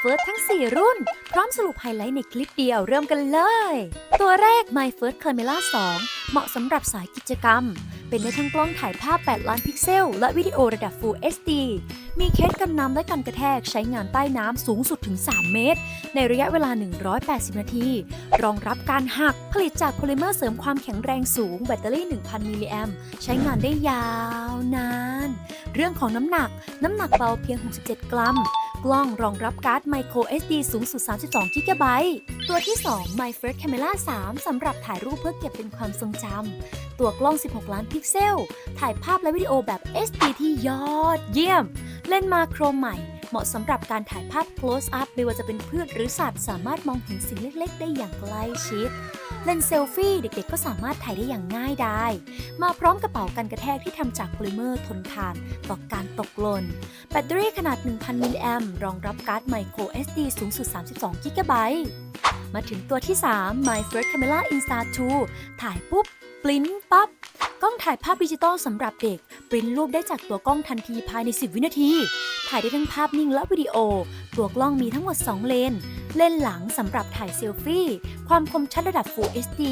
First ทั้ง 4 รุ่น พร้อมสรุปไฮไลท์ในคลิปเดียวเริ่มกันเลย ตัวแรก My First Camera 2 เหมาะสำหรับสายกิจกรรม เป็นได้ทั้งกล้องถ่ายภาพ 8 ล้านพิกเซล และวิดีโอระดับ Full HD มีเคสกันน้ำและกันกระแทกใช้งานใต้น้ำสูงสุดถึง 3 เมตร ในระยะเวลา 180 นาที รองรับการหักผลิตจากโพลิเมอร์เสริมความแข็งแรงสูงแบตเตอรี่ 1,000 มิลลิแอมใช้งานได้ยาวนาน เรื่องของน้ำหนักน้ำหนักเบาเพียง 67 กรัม กล้องรองรับการ์ด micro SD สูงสุด 32กิกะไบต์ตัวที่ 2 My First Camera 3 สำหรับถ่ายรูปเพื่อเก็บเป็นความทรงจำ ตัวกล้อง 16 ล้านพิกเซล ถ่ายภาพและวิดีโอแบบ SD ที่ยอดเยี่ยม เล่นมาโครใหม่ มาะสำหรับการถ่ายภาพ close up ไม่ว่าจะเป็นพืชหรือสัตว์ สามารถมองเห็นสิ่งเล็กๆ ได้อย่างใกล้ชิด เลนส์เซลฟี่เด็กๆ ก็สามารถถ่ายได้อย่างง่ายดายมาพร้อมกระเป๋ากันกระแทกที่ทำจากโพลิเมอร์ทนทานต่อการตกหล่นแบตเตอรี่ขนาด 1,000 มิลลิแอมรองรับการ์ดไมโคร SD สูงสุด 32 กิกะไบต์ มาถึงตัวที่ 3 My First Camera Insta 2 ถ่ายปุ๊บ ปริ้นปั๊บ กล้องถ่ายภาพดิจิตอลสำหรับเด็ก ปริ้นรูปได้จากตัวกล้องทันทีภายใน 10 วินาที ถ่ายได้ทั้งภาพนิ่งและวิดีโอ ตัวกล้องมีทั้งหมด 2 เลน เลนหลังสำหรับถ่ายเซลฟี่ ความคมชัดระดับ Full HD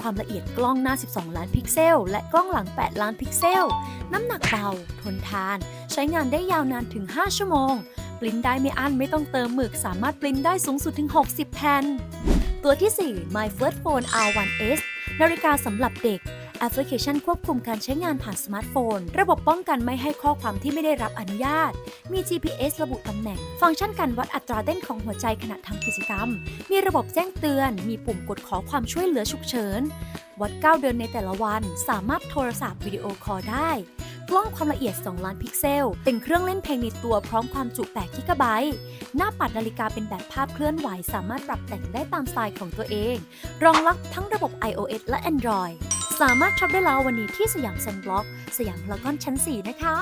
ความละเอียดกล้องหน้า 12 ล้านพิกเซล และกล้องหลัง 8 ล้านพิกเซล น้ำหนักเบา ทนทาน ใช้งานได้ยาวนานถึง 5 ชั่วโมง ปริ้นได้ไม่อั้นไม่ต้องเติมหมึกสามารถปริ้นได้สูงสุดถึง 60 แผ่น ตัวที่ 4 My First Phone R1S นาฬิกาสำหรับเด็กแอปพลิเคชันควบคุมการใช้งานผ่านสมาร์ทโฟน ระบบป้องกันไม่ให้ข้อความที่ไม่ได้รับอนุญาต มี GPS ระบุตำแหน่ง ฟังก์ชันการวัดอัตราเต้นของหัวใจขณะทำกิจกรรม มีระบบแจ้งเตือน มีปุ่มกดขอความช่วยเหลือฉุกเฉิน วัดก้าวเดินในแต่ละวัน สามารถโทรศัพท์วิดีโอคอลได้ กล้องความละเอียด 2 ล้านพิกเซล เป็นเครื่องเล่นเพลงในตัวพร้อมความจุ8กิกะไบต์ หน้าปัดนาฬิกาเป็นแบบภาพเคลื่อนไหว สามารถปรับแต่งได้ตามสไตล์ของตัวเอง รองรับทั้งระบบ iOS และ Android สามารถช็อปได้แล้ววันนี้ที่สยามเซ็นบล็อก สยามพารากอนชั้น 4 นะคะ